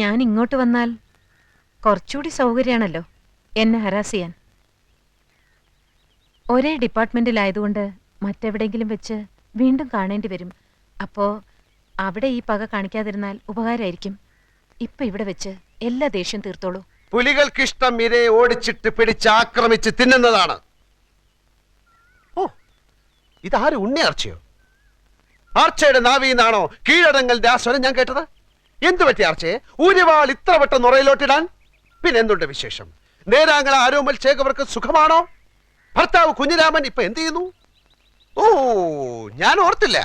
ഞാൻ ഇങ്ങോട്ട് വന്നാൽ കുറച്ചുകൂടി സൗകര്യമാണല്ലോ എന്നെ ഹരാസ് ചെയ്യാൻ. ഒരേ ഡിപ്പാർട്ട്മെന്റിലായതുകൊണ്ട് മറ്റെവിടെയെങ്കിലും വെച്ച് വീണ്ടും കാണേണ്ടി വരും. അപ്പോൾ അവിടെ ഈ പക കാണിക്കാതിരുന്നാൽ ഉപകാരമായിരിക്കും. ഇപ്പൊ ഇവിടെ വെച്ച് എല്ലാ ദേഷ്യം തീർത്തോളൂ. പുലികൾക്കിഷ്ടം ഇരയെ ഓടിച്ചിട്ട് പിടിച്ച് ആക്രമിച്ച് തിന്നുന്നതാണ്. ഓ ഇതാര് ഉണ്ണി ആർച്ചയോ ആർച്ചയുടെ നാവിന്നാണോ കീഴടങ്ങൽ ആ ഞാൻ കേട്ടത്? എന്തു പറ്റി ആർച്ചയെ ഊരിവാൾ ഇത്ര വട്ടം നുറയിലോട്ടിടാൻ? പിന്നെ എന്തുണ്ട് വിശേഷം നേരാങ്ങൾ ആരോമൽ ചേകവർക്ക് സുഖമാണോ? ഭർത്താവ് കുഞ്ഞിരാമൻ ഇപ്പൊ എന്ത് ചെയ്യുന്നു? ഓ ഞാൻ ഓർത്തില്ല.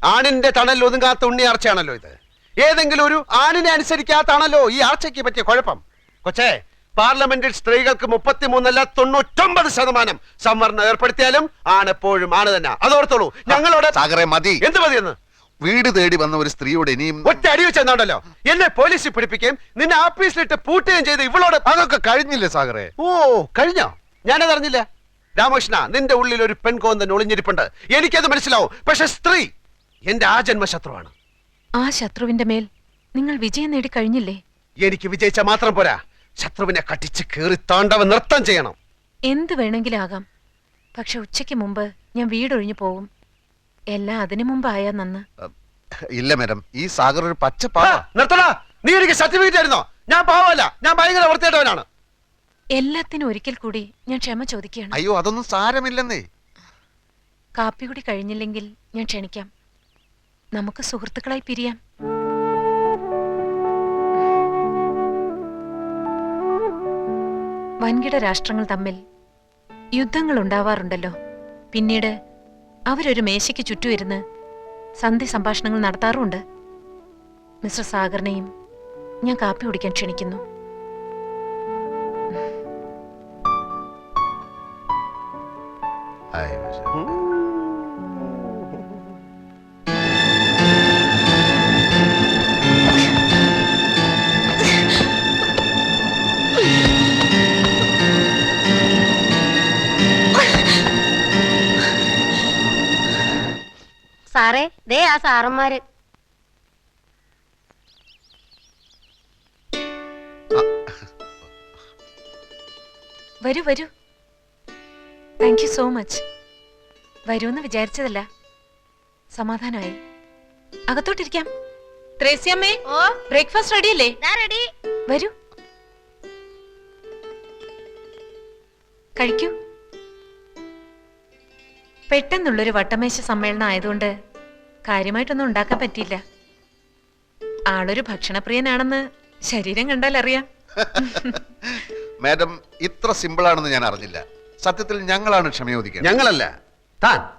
ആണിന്റെ തണൽ ഒതുങ്ങാത്ത ഉണ്ണി ആർച്ചയാണല്ലോ ഇത്. ഏതെങ്കിലും ഒരു ആണിനെ അനുസരിക്കാത്താണല്ലോ ഈ ആർച്ചയ്ക്ക് പറ്റിയ കുഴപ്പം. കൊച്ചേ പാർലമെന്റിൽ സ്ത്രീകൾക്ക് മുപ്പത്തിമൂന്നല്ല തൊണ്ണൂറ്റൊമ്പത് ശതമാനം സംവരണം ഏർപ്പെടുത്തിയാലും ആണെപ്പോഴും ആണ് തന്നെ. അതോർത്തോളൂ ഞങ്ങളോട് മതി. എന്ത് മതിയെന്ന്? വീട് തേടി വന്ന ഒരു സ്ത്രീയോട് ഇനിയും ഒറ്റ അടി വെച്ചെന്നാണ്ടല്ലോ എന്നെ പോലീസിൽ പിടിപ്പിക്കുകയും നിന്നെ ആഫീസിലിട്ട് പൂട്ടുകയും ചെയ്ത് ഇവളോട് അതൊക്കെ കഴിഞ്ഞില്ലേ സാഗറെ? ഓ കഴിഞ്ഞോ? ഞാനത് അറിഞ്ഞില്ല. രാമകൃഷ്ണ നിന്റെ ഉള്ളിൽ ഒരു പെൺകോന്തൻ ഒളിഞ്ഞിരിപ്പുണ്ട്. എനിക്കത് മനസ്സിലാവും. പക്ഷെ സ്ത്രീ എന്റെ ആ ജന്മശത്രുവാണ് ആ ശത്രുവിന്റെ മേൽ നിങ്ങൾ വിജയം നേടി കഴിഞ്ഞില്ലേ? എനിക്ക് വിജയിച്ച മാത്രം പോരാ. ശത്രുവിനെ കട്ടിച്ച് കീറി താണ്ടവ നൃത്തം ചെയ്യണം. എന്ത് വേണമെങ്കിലും ആകാം പക്ഷെ ഉച്ചയ്ക്ക് മുമ്പ് ഞാൻ വീടൊഴിഞ്ഞു പോവും. എല്ലാം അതിനു മുമ്പായാ നന്ന്. ഇല്ല മാഡം. ഈ സാഗർ ഒരു പച്ച പാവ നിർത്തടാ. നീ എനിക്ക് സർട്ടിഫിക്കറ്റ് ആയിരുന്നോ? ഞാൻ പാവല്ല ഞാൻ ഭയങ്കര വൃത്തിയായിട്ടവനാണ് എല്ലാത്തിനും ഒരിക്കൽ കൂടി ഞാൻ ക്ഷമ ചോദിക്കുകയാണ്. അയ്യോ അതൊന്നും സാരമില്ലെന്നേ. കാപ്പി കൂടി കഴിഞ്ഞില്ലെങ്കിൽ ഞാൻ ക്ഷണിക്കാം. നമുക്ക് സുഹൃത്തുക്കളായി പിരിയാം. വൻകിട രാഷ്ട്രങ്ങൾ തമ്മിൽ യുദ്ധങ്ങൾ ഉണ്ടാവാറുണ്ടല്ലോ. പിന്നീട് അവരൊരു മേശയ്ക്ക് ചുറ്റും ഇരുന്ന് സന്ധി സംഭാഷണങ്ങൾ നടത്താറുമുണ്ട്. മിസ്റ്റർ സാഗറിനെയും ഞാൻ കാപ്പി കുടിക്കാൻ ക്ഷണിക്കുന്നു. സാറേ ദേ ആ സാറന്മാര്. വരൂ വരൂ. താങ്ക് യു സോ മച്ച് വരൂന്ന് വിചാരിച്ചതല്ല. സമാധാനമായി. അകത്തോട്ടിരിക്കാം. ത്രേസ്യമ്മേ ഓ? ബ്രേക്ക്ഫാസ്റ്റ് റെഡി അല്ലേ? റെഡി വരൂ. കഴിക്കൂ. പെട്ടെന്നുള്ളൊരു വട്ടമേശ സമ്മേളനം ആയതുകൊണ്ട് കാര്യമായിട്ടൊന്നും ഉണ്ടാക്കാൻ പറ്റിയില്ല. ആളൊരു ഭക്ഷണപ്രിയനാണെന്ന് ശരീരം കണ്ടാൽ അറിയാം മാഡം ഇത്ര സിമ്പിൾ ആണെന്ന് ഞാൻ അറിഞ്ഞില്ല. സത്യത്തിൽ ഞങ്ങളാണ് ക്ഷമയോദിക്കുക ഞങ്ങളല്ല താൻ.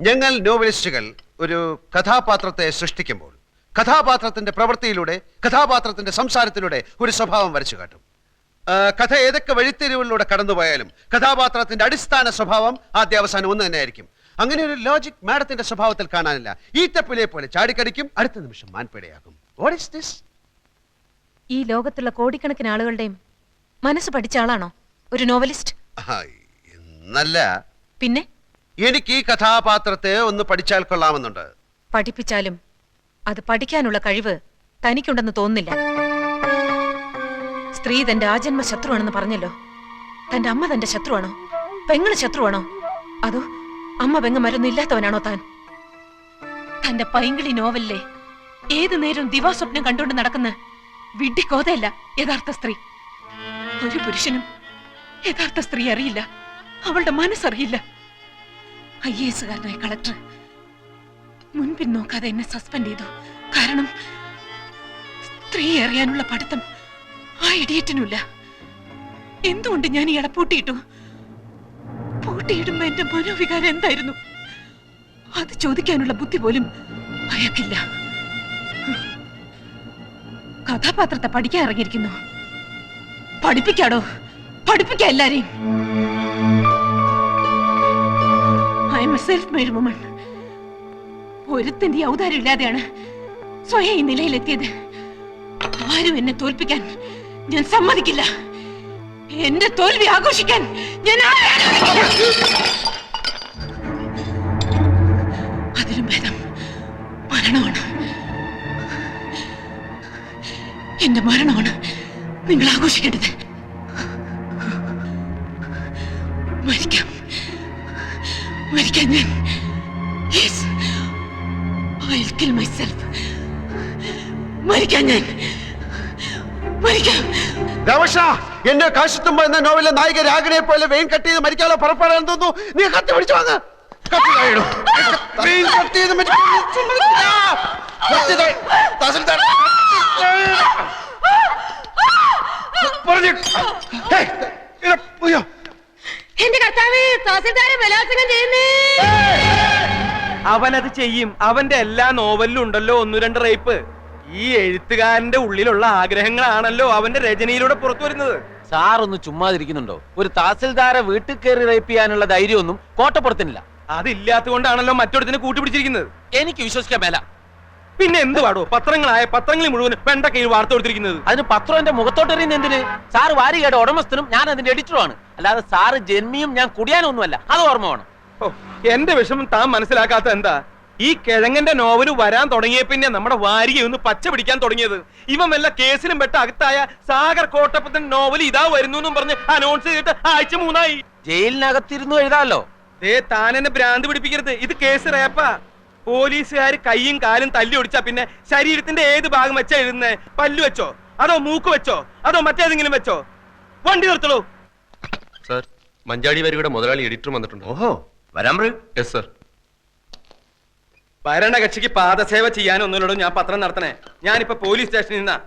ഞങ്ങൾ നോവലിസ്റ്റുകൾ ഒരു കഥാപാത്രത്തെ സൃഷ്ടിക്കുമ്പോൾ കഥാപാത്രത്തിന്റെ പ്രവൃത്തിയിലൂടെ കഥാപാത്രത്തിന്റെ സംസാരത്തിലൂടെ ഒരു സ്വഭാവം വരച്ചു കാട്ടും. ആ, കഥ ഏതൊക്കെ വഴിത്തിരിവുകളിലൂടെ കടന്നുപോയാലും കഥാപാത്രത്തിന്റെ അടിസ്ഥാന സ്വഭാവം ആദ്യ അവസാനം ഒന്ന് തന്നെയായിരിക്കും. അങ്ങനെ ഒരു ലോജിക് മാഡത്തിന്റെ സ്വഭാവത്തിൽ കാണാനില്ല. ഈ തപ്പിലെ പോലെ ചാടിക്കടിക്കും. അടുത്ത നിമിഷം മാൻപേടയാകും. വാട്ട് ഇസ് ദിസ് ഈ ലോകത്തുള്ള കോടിക്കണക്കിന് ആളുകളുടെയും മനസ്സ് പഠിച്ച ആളാണോ? ഒരു നോവലിസ്റ്റ് എന്നല്ല പിന്നെ? എനിക്ക് ഈ കഥാപാത്രത്തെ ഒന്ന് പഠിച്ചാൽ കൊള്ളാമെന്നുണ്ട്. പഠിപ്പിച്ചാലും അത് പഠിക്കാനുള്ള കഴിവ് തനിക്കുണ്ടെന്ന് തോന്നുന്നില്ല. സ്ത്രീ തന്റെ ആജന്മ ശത്രുവാണെന്ന് പറഞ്ഞല്ലോ. തന്റെ അമ്മ തന്റെ ശത്രുവാണോ? പെങ്ങൾ ശത്രുവാണോ? അതോ അമ്മ പെങ്ങന്മാരൊന്നും ഇല്ലാത്തവനാണോ താൻ? തന്റെ പൈങ്കിളി നോവലിലെ ഏതു നേരവും ദിവാസ്വപ്നം കണ്ടുകൊണ്ട് നടക്കുന്ന വിഡ്ഢിക്കോതയല്ല യഥാർത്ഥ സ്ത്രീ. ഒരു പുരുഷനും യഥാർത്ഥ സ്ത്രീ അറിയില്ല. അവളുടെ മനസ്സറിയില്ല. ഐ എ എസുകാരനായ കളക്ടർ മുൻപിൻ നോക്കാതെ എന്നെ സസ്പെൻഡ് ചെയ്തു. കാരണം സ്ത്രീ അറിയാനുള്ള പഠിത്തം ആ ഇടിയറ്റിനുമില്ല. എന്തുകൊണ്ട് ഞാൻ ഇയാളെ പൂട്ടിയിട്ടു? പൂട്ടിയിടുമ്പോ എന്റെ മനോവികാരം എന്തായിരുന്നു? അത് ചോദിക്കാനുള്ള ബുദ്ധി പോലും അയക്കില്ല കഥാപാത്രത്തെ പഠിക്കാൻ ഇറങ്ങിയിരിക്കുന്നു. പഠിപ്പിക്കാടോ? പഠിപ്പിക്ക എല്ലാരെയും. I am a self made woman ഒരുത്തിന്റെ ഔദാര്യം ഇല്ലാതെയാണ് സ്വയം ഈ നിലയിലെത്തിയത്. ആരും എന്നെ തോൽപ്പിക്കാൻ ഞാൻ സമ്മതിക്കില്ല. എന്റെ തോൽവി ആഘോഷിക്കാൻ. അതിലും ഭേദം മരണമാണ്. എന്റെ മരണമാണ് നിങ്ങൾ ആഘോഷിക്കേണ്ടത്. മരിക്കാം. മരിക്കാൻ ഞാൻ. യെസ് ഐ കിൽ മൈസെൽഫ് മരിക്കാൻ ഞാൻ. മരിക്കാം. എന്റെ കാശത്തും എന്ന നോവലിലെ നായിക രാഗിണിയെ പോലെ വെയിൻ കട്ട് ചെയ്ത് മരിക്കാനുള്ള പുറപ്പെടാൻ തോന്നുന്നു. നീ കത്തി പിടിച്ചു വന്ന്. വെയിൻ കട്ട് ചെയ്ത്. എന്റെ കർത്താവേ തഹസിൽദാരെ ബലാത്സംഗം ചെയ്യുന്നേ. അവനത് ചെയ്യും. അവന്റെ എല്ലാ നോവലിലും ഉണ്ടല്ലോ ഒന്നു രണ്ട് റേപ്പ്. ഈ എഴുത്തുകാരന്റെ ഉള്ളിലുള്ള ആഗ്രഹങ്ങളാണല്ലോ അവന്റെ രചനയിലൂടെ പുറത്തു വരുന്നത്. സാർ ഒന്ന് ചുമ്മാതിരിക്കുന്നുണ്ടോ? ഒരു തഹസിൽദാരെ വീട്ടിൽ കയറി റേപ്പ് ചെയ്യാനുള്ള ധൈര്യമൊന്നും കോട്ടപ്പുറത്തിനില്ല. അതില്ലാത്തതുകൊണ്ടാണല്ലോ മറ്റൊരുത്തിന് കൂട്ടുപിടിച്ചിരിക്കുന്നത് എനിക്ക് വിശ്വസിക്കാൻ മേല. പിന്നെ എന്ത് പാടോ? പത്രങ്ങളായ പത്രങ്ങളിൽ മുഴുവൻ വെണ്ട കയ്യിൽ വാർത്ത കൊടുത്തിരിക്കുന്നത്. അതിന് പത്രം എന്റെ മുഖത്തോട്ട് എറിയുന്ന എന്തിന്? സാറ് വാരികയുടെ ഉടമസ്ഥനും ഞാൻ അതിന്റെ എഡിറ്ററുമാണ് അല്ലാതെ സാറ് ജന്മിയും ഞാൻ കുടിയാനൊന്നുമല്ല. അത് ഓർമ്മ വേണം. ഓ, എന്റെ വിഷമം താൻ മനസ്സിലാക്കാത്ത എന്താ? ഈ കിഴങ്ങന്റെ നോവൽ വരാൻ തുടങ്ങിയ പിന്നെ നമ്മുടെ വാരിക ഒന്ന് പച്ച പിടിക്കാൻ തുടങ്ങിയത്. ഇവൻ വല്ല കേസിലും പെട്ട അകത്തായ സാഗർ കോട്ടപ്പത്തിന്റെ നോവൽ ഇതാ വരുന്നു എന്നും പറഞ്ഞ് അനൗൺസ് ചെയ്തിട്ട് ആഴ്ച മൂന്നായി. ജയിലിനകത്തിരുന്നു എഴുതാമല്ലോ ദേ താൻ എന്നെ ഭ്രാന്ത് പിടിപ്പിക്കരുത്. ഇത് കേസ് റേപ്പാ പോലീസുകാർ കൈയും കാലും തല്ലി ഒടിച്ചാ പിന്നെ ശരീരത്തിന്റെ ഏത് ഭാഗം വെച്ചാ എഴുതുന്നേ? പല്ലു വെച്ചോ? അതോ മൂക്ക് വെച്ചോ? അതോ മറ്റേതെങ്കിലും വെച്ചോ? വണ്ടി നിർത്തളൂ സർ മഞ്ചാടി വരിയുടെ മുതലാളി എഡിറ്റർ വന്നിട്ടുണ്ട്. ഓഹോ വരാം യെസ് സാർ ഭരണകക്ഷിക്ക് പാദസേവ ചെയ്യാനൊന്നുമില്ലടോ ഞാൻ പത്രം നടത്തണേ. ഞാനിപ്പോ പോലീസ് സ്റ്റേഷനിൽ നിന്നാ.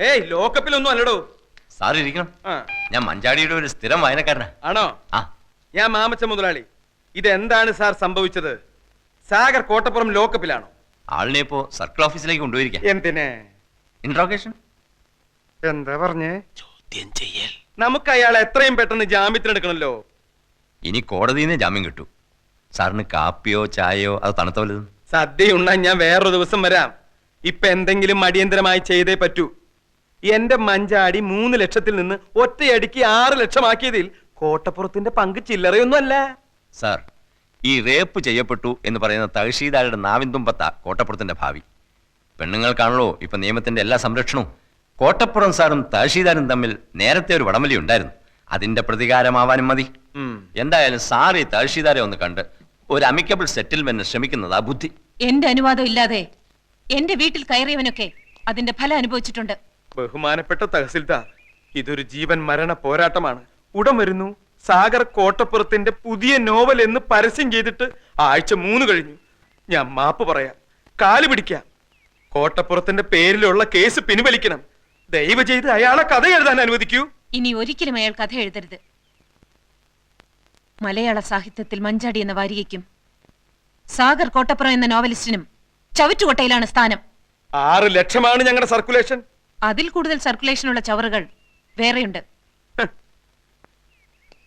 ഏയ് ലോക്കപ്പിലൊന്നും അല്ലടോ. സാർ ഇരിക്കണം. ആ. ഞാൻ മഞ്ചാടിയുടെ ഒരു സ്ഥിരം വായനക്കാരനാ. ആണോ? ആ. ഞാൻ മാമച്ച മുതലാളി. ഇതെന്താണ് സാർ സംഭവിച്ചത്? സാഗർ കോട്ടപ്പുറം ലോക്കപ്പിലാണോ? ആളിനെ ഇപ്പോ സർക്കിൾ ഓഫീസിലേക്ക് കൊണ്ടുപോയിരിക്കാം. എന്തിനെ? ഇൻട്രോഗേഷൻ എന്താ പറഞ്ഞേ? നമുക്ക് അയാളെ എത്രയും പെട്ടെന്ന് ജാമ്യത്തിനെടുക്കണല്ലോ. ഇനി കോടതിയിൽ നിന്ന് ജാമ്യം കിട്ടൂ. സാറിന് കാപ്പിയോ ചായയോ അത് തണുത്ത വല്ലതും? സദ്യ ഉണ്ണാൻ ഞാൻ വേറൊരു ദിവസം വരാം. ഇപ്പൊ എന്തെങ്കിലും അടിയന്തരമായി ചെയ്തേ പറ്റൂ. എന്റെ മഞ്ചാടി മൂന്ന് ലക്ഷത്തിൽ നിന്ന് ഒറ്റയടിക്ക് ആറ് ലക്ഷമാക്കിയതിൽ കോട്ടപ്പുറത്തിന്റെ പങ്ക് ചില്ലറയൊന്നും അല്ല സാർ ഈ റേപ്പ് ചെയ്യപ്പെട്ടു എന്ന് പറയുന്ന തഹശീദാരുടെ നാവിൻ തുമ്പത്ത കോട്ടപ്പുറത്തിന്റെ ഭാവി. പെണ്ണുങ്ങൾക്കാണല്ലോ ഇപ്പൊ നിയമത്തിന്റെ എല്ലാ സംരക്ഷണവും. കോട്ടപ്പുറം സാറും തഹശീദാരും തമ്മിൽ നേരത്തെ ഒരു വടമലി ഉണ്ടായിരുന്നു. അതിന്റെ പ്രതികാരമാവാനും മതി. എന്തായാലും സാർ ഈ തഹശീദാരെ ഒന്ന് കണ്ട് ഒരു അമിക്കബിൾ സെറ്റിൽമെന്റ് ശ്രമിക്കുന്നതാ ബുദ്ധി. എന്റെ അനുവാദം ഇല്ലാതെ എന്റെ വീട്ടിൽ കയറിയവനൊക്കെ അതിന്റെ ഫലം അനുഭവിച്ചിട്ടുണ്ട്. ബഹുമാനപ്പെട്ട തഹസിൽദാർ ഇതൊരു ജീവൻ മരണ പോരാട്ടമാണ്. ഉടൻ വരുന്നു. സാഗർ കോട്ടപ്പുറത്തിന്റെ പുതിയ നോവൽ എന്ന് പരസ്യം ചെയ്തിട്ട് ആഴ്ച മൂന്ന് കഴിഞ്ഞു. ഞാൻ മാപ്പ് പറയാം. കാൽ പിടിക്കാം. കോട്ടപ്പുറത്തിന്റെ പേരിലുള്ള കേസ് പിൻവലിക്കണം. ദയവ് ചെയ്ത് അയാളെ കഥ എഴുതാൻ അനുവദിക്കൂ. ഇനി ഒരിക്കലും അയാൾ കഥ എഴുതരുത്. മലയാള സാഹിത്യത്തിൽ മഞ്ചാടി എന്ന വാരികയ്ക്കും സാഗർ കോട്ടപ്പുറം എന്ന നോവലിസ്റ്റിനും ചവിറ്റുകൊട്ടയിലാണ് സ്ഥാനം. ആറ് ലക്ഷമാണ് ഞങ്ങളുടെ സർക്കുലേഷൻ. അതിൽ കൂടുതൽ സർക്കുലേഷനുള്ള ചവറുകൾ വേറെയുണ്ട്.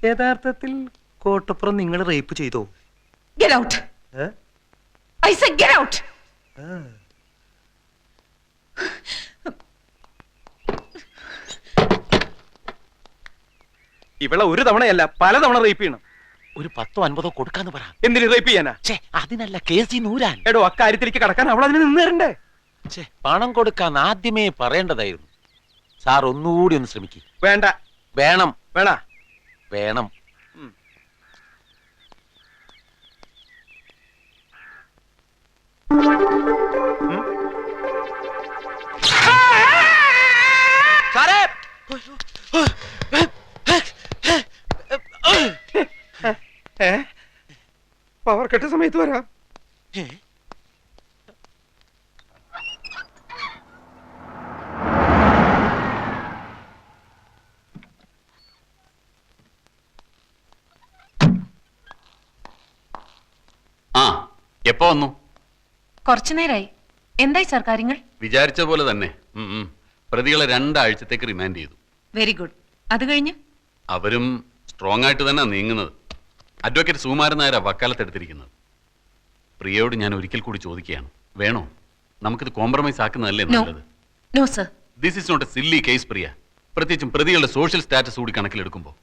യഥാർത്ഥത്തിൽ കോട്ടപ്പുറം നിങ്ങൾ റേപ്പ് ചെയ്തോ! ഇവളെ ഒരു തവണയല്ല പല തവണ റേപ്പ് ചെയ്യണം. ഒരു പത്തോ അൻപതോ കൊടുക്കാന്ന് പറ. എന്തിന് റേപ്പ് ചെയ്യാനാ? ഛേ അതിനല്ല കേസി നൂരാൻ. എടോ അക്കാര്യത്തിലേക്ക് കടക്കാൻ അവൾ അതിന് നിന്ന് തരണ്ടേ? ഛേ പണം കൊടുക്കാൻ ആദ്യമേ പറയേണ്ടതായിരുന്നു. സാർ ഒന്നുകൂടി ഒന്ന് ശ്രമിക്കും. വേണ്ട. വേണം. വേണ? വേണം. സാറേ കെട്ട സമയത്ത് വരാം. ആ എപ്പോ വന്നു? കുറച്ചു നേരായി. എന്തായി സാർ കാര്യങ്ങൾ? വിചാരിച്ച പോലെ തന്നെ. ഉം, ഉം. പ്രതികളെ രണ്ടാഴ്ചത്തേക്ക് റിമാൻഡ് ചെയ്തു. വെരി ഗുഡ് അത് കഴിഞ്ഞ്? അവരും സ്ട്രോങ് ആയിട്ട് തന്നെ നീങ്ങുന്നത്. അഡ്വക്കേറ്റ് സുകുമാരൻ നായര വക്കാലത്തെടുത്തിരിക്കുന്നത് പ്രിയയോട് ഞാൻ ഒരിക്കൽ കൂടി ചോദിക്കുകയാണ്. വേണോ? നമുക്കിത് കോംപ്രമൈസ് ആക്കുന്നതല്ലേ നോ നല്ലത്? No sir this is not a silly case Priya. പ്രത്യേകിച്ചും പ്രതികളുടെ സോഷ്യൽ സ്റ്റാറ്റസ് കൂടി കണക്കിലെടുക്കുമ്പോൾ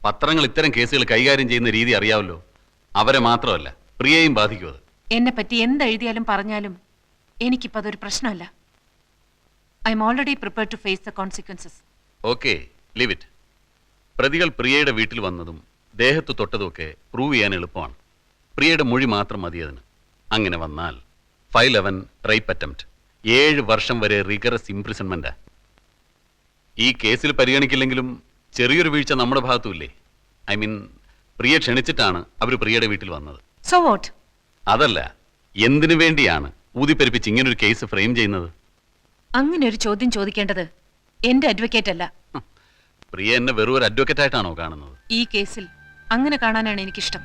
പത്രങ്ങൾ ഇത്തരം കേസുകൾ കൈകാര്യം ചെയ്യുന്ന രീതി അറിയാമല്ലോ അവരെ മാത്രമല്ല പ്രിയയും ബാധിക്കും അത്. എന്നെ പറ്റി എന്തെഴുതിയാലും പറഞ്ഞാലും എനിക്കിപ്പോ അതൊരു പ്രശ്നമല്ല. I am already prepare to face the consequences okay leave it പ്രതികൾ പ്രിയയുടെ വീട്ടിൽ വന്നതും ദേഹത്ത് തൊട്ടതുമൊക്കെ പ്രൂവ് ചെയ്യാൻ എളുപ്പമാണ്. പ്രിയയുടെ മൊഴി മാത്രം മതി അതിന്. അങ്ങനെ വന്നാൽ ഫൈവ് ലെവൻ റേപ്പ് അറ്റംപ്റ്റ്. ഏഴ് വർഷം വരെ റിഗറസ് ഇംപ്രിസൺമെന്റാ ഈ കേസിൽ പരിഗണിക്കില്ലെങ്കിലും ചെറിയൊരു വീഴ്ച നമ്മുടെ ഭാഗത്തുമില്ലേ ഐ മീൻ പ്രിയ ക്ഷണിച്ചിട്ടാണ് അവർ പ്രിയയുടെ വീട്ടിൽ വന്നത്. സോ വാട്ട് അതല്ല എന്തിനു വേണ്ടിയാണ് ഊതിപ്പെരുപ്പിച്ച് ഇങ്ങനൊരു കേസ് ഫ്രെയിം ചെയ്യുന്നത്? അങ്ങനെ ഒരു ചോദ്യം ചോദിക്കേണ്ടത് എന്റെ അഡ്വക്കേറ്റ് അല്ല. പ്രിയ എന്നെ വെറും ഒരു അഡ്വക്കേറ്റ് ആയിട്ടാണോ കാണുന്നത്? ഈ കേസിൽ അങ്ങനെ കാണാനാണ് എനിക്കിഷ്ടം.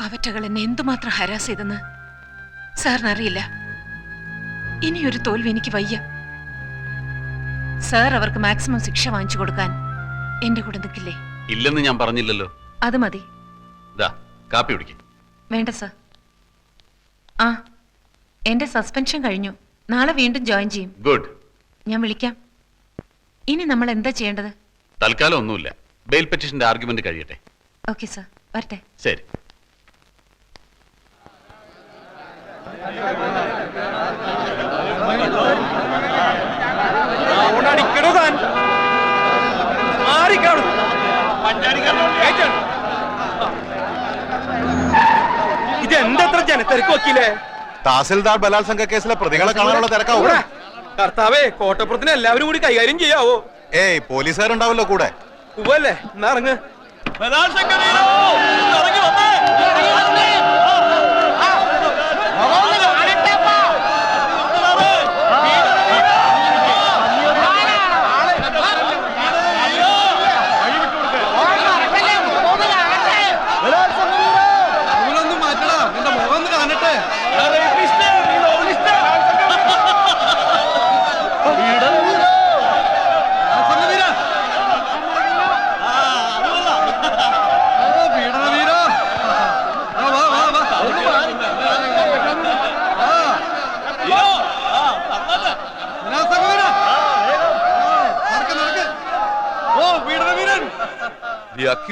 അവറ്റകൾ എന്നെ എന്തുമാത്രം ഹരാസ് ചെയ്തെന്ന് സാറിനറിയില്ല. ഇനിയൊരു തോൽവി എനിക്ക് വയ്യ. സാർ അവർക്ക് മാക്സിമം ശിക്ഷ വാങ്ങിച്ചു കൊടുക്കാൻ എന്റെ കൂടെ നിൽക്കില്ലേ? ഇല്ലെന്ന് ഞാൻ പറഞ്ഞില്ലല്ലോ. അത് മതി. കാപ്പി കുടിക്കും. വേണ്ട സാർ. ആ എന്റെ സസ്പെൻഷൻ കഴിഞ്ഞു. നാളെ വീണ്ടും ജോയിൻ ചെയ്യും. ഗുഡ്. ഞാൻ വിളിക്കാം. ഇനി നമ്മൾ എന്താ ചെയ്യേണ്ടത്? തൽക്കാലം ഒന്നുമില്ല. ബെയിൽ പെറ്റീഷന്റെ ആർഗ്യുമെന്റ് കഴിയട്ടെ. ഓക്കെ സർ വരട്ടെ. ശരി. ഇതെന്തത്ര ജനത്തിരക്ക് വക്കീലേ? തഹസിൽദാർ ബലാത്സംഗ കേസിലെ പ്രതികളെ കാണാനുള്ള തിരക്കാവും. കർത്താവേ കോട്ടപ്പുറത്തിന് എല്ലാവരും കൂടി കൈകാര്യം ചെയ്യാവോ? ഏയ് പോലീസുകാരുണ്ടാവല്ലോ കൂടെ. ഉവല്ലേ എന്നാ ഇറങ്ങ്.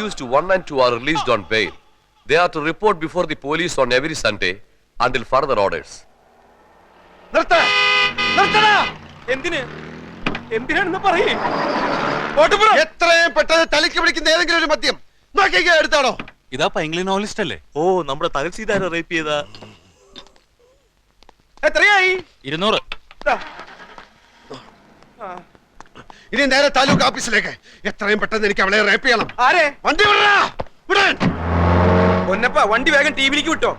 Accused one and two are released on bail. They are to report before the police on every Sunday until further orders. നിർത്ത് നിർത്തടാ. എന്തിന്? എന്തിനാണെന്ന് പറയേ. എത്രയും പെട്ടെന്ന് തലിക്ക് പിടിക്കുന്ന ഏതെങ്കിലും ഒരു മദ്യം. നോക്കിക്കോ എടുത്താണോ? ഇതാ പൈംഗ്ലി നോവലിസ്റ്റ് അല്ലേ? ഓ നമ്മുടെ തകൽ സീതാര റേപ്പ് ചെയ്ത. എത്രയായി? ഇരുന്നൂറ്. ഇനി നേരെ താലൂക്ക് ഓഫീസിലേക്ക്. എത്രയും പെട്ടെന്ന് എനിക്ക് അവളെ റേപ്പ് ചെയ്യണം. ആരെ? വണ്ടി വിടടാ. വിടാൻ പൊന്നപ്പ വണ്ടി വേഗം ടി വിയിലേക്ക് വിട്ടോ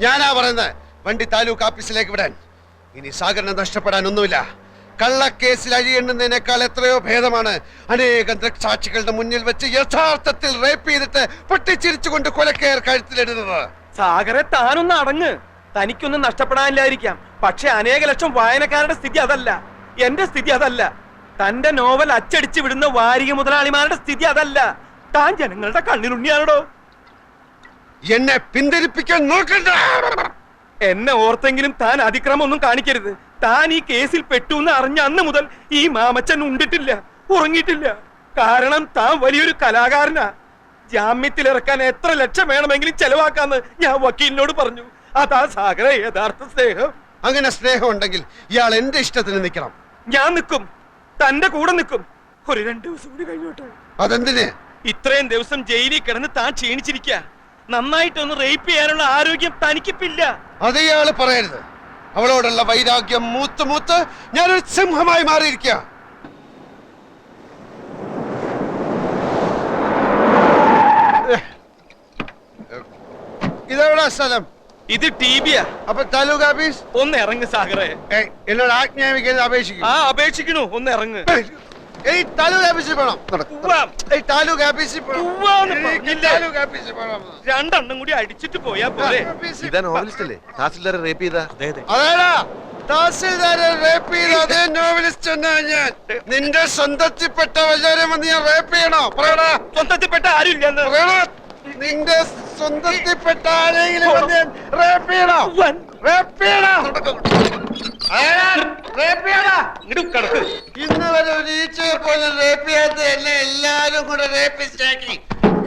ഞാനാ പറയുന്നത് വണ്ടി താലൂക്ക് ഓഫീസിലേക്ക് വിടാൻ. ഇനി സാഗറിനെ നഷ്ടപ്പെടാൻ ഒന്നുമില്ല കള്ളക്കേസിൽ അഴിയെണ്ണുന്നതിനേക്കാൾ എത്രയോ ഭേദമാണ്. അനേകം ദൃക്സാക്ഷികളുടെ മുന്നിൽ വെച്ച് യഥാർത്ഥത്തിൽ റേപ്പ് ചെയ്തിട്ട് പൊട്ടിച്ചിരിച്ചുകൊണ്ട് കൊലക്കേർ കഴുത്തിലിടുന്നത്. സാഗരെ താനൊന്ന് അടങ്ങ്. തനിക്കൊന്നും നഷ്ടപ്പെടാനില്ലായിരിക്കാം. പക്ഷെ അനേക ലക്ഷം വായനക്കാരുടെ സ്ഥിതി അതല്ല. എന്റെ സ്ഥിതി അതല്ല. തന്റെ നോവൽ അച്ചടിച്ച് വിടുന്ന വാരിക മുതലാളിമാരുടെ സ്ഥിതി അതല്ല. താൻ ജനങ്ങളുടെ കണ്ണിലുണ്ണിയാണോ എന്നെ പിന്തിരിപ്പിക്കാൻ നോക്കണ്ട. എന്നെ ഓർത്തെങ്കിലും താൻ അതിക്രമം ഒന്നും കാണിക്കരുത്. താൻ ഈ കേസിൽ പെട്ടു എന്ന് അറിഞ്ഞ അന്ന് മുതൽ ഈ മാമച്ചൻ ഉണ്ടിട്ടില്ല ഉറങ്ങിയിട്ടില്ല. കാരണം താൻ വലിയൊരു കലാകാരനാ. ജാമ്യത്തിൽ ഇറക്കാൻ എത്ര ലക്ഷം വേണമെങ്കിലും ചെലവാക്കാന്ന് ഞാൻ വക്കീലിനോട് പറഞ്ഞു. അതാ സാഗര യഥാർത്ഥ സ്നേഹം. അങ്ങനെ സ്നേഹം ഉണ്ടെങ്കിൽ ഇയാൾ എന്റെ ഇഷ്ടത്തിന് നിൽക്കണം. ഞാൻ നിൽക്കും. തന്റെ കൂടെ നിൽക്കും. ഒരു രണ്ട് ദിവസം കൂടി കഴിഞ്ഞോട്ടെ അതെന്തിന്? ഇത്രയും ദിവസം ജയിലിൽ കിടന്ന് താൻ ക്ഷീണിച്ചിരിക്ക. നന്നായിട്ടൊന്ന് റേപ്പ് ചെയ്യാനുള്ള ആരോഗ്യം തനിക്കിപ്പില്ല. അത് ഇയാൾ പറയരുത്. അവളോടുള്ള വൈരാഗ്യം മൂത്ത് മൂത്ത് ഞാനൊരു സിംഹമായി മാറിയിരിക്കുക ഇതെവിടാ സ്ഥലം? ഇത് ടി വിയാ അപ്പൊ താലൂക്ക് ഓഫീസ്? ഒന്ന് ഇറങ്ങ് സാഗറെ. എന്നോട് അപേക്ഷിക്കും ആ അപേക്ഷിക്കണു. ഒന്ന് ഇറങ്ങ്. താലൂക്ക് ഓഫീസിൽ പോണം. താലൂക്ക് ഓഫീസിൽ പോണം? താലൂക്ക് രണ്ടെണ്ണം കൂടി അടിച്ചിട്ട് പോയാ പോലെ ഇതാ നോവലിസ്റ്റ് അല്ലേ തഹസീൽദാരെ റേപ്പ് ചെയ്ത? അതെ അതെ. അതേടാ തഹസിൽദാരെ റേപ്പ് ചെയ്ത? അതേ നോവലിസ്റ്റ് എന്നാ ഞാൻ. നിന്റെ സ്വന്തത്തിൽപ്പെട്ട വല്ലവരും വന്ന് ഞാൻ റേപ്പ് ചെയ്യണോ? പറയടാ. സ്വന്തത്തിൽപ്പെട്ട ആരും ഇല്ലെന്ന് പറയടാ. നിന്റെ സ്വന്തത്തിൽപ്പെട്ട ആരെങ്കിലും വന്ന് ഞാൻ റേപ്പ് ചെയ്യണോ. റേപ്പ് ചെയ്യണോ റേപ്പ് ചെയ്യണോ ഇന്ന് വരെ ഒരു ഈച്ചയെ പോലും റേപ്പ് ചെയ്യാത്ത എന്നെ എല്ലാരും കൂടെ റേപ്പിസ്റ്റാക്കി.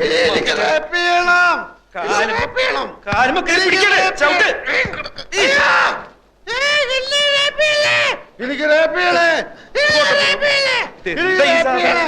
ഇനി എനിക്ക് റേപ്പ് ചെയ്യണം റേപ്പ് ചെയ്യണം റേപ്പ്? എനിക്ക് rape ചെയ്യണേ. എനിക്ക് rape ചെയ്യണേ. എനിക്ക് ചെയ്യണേ.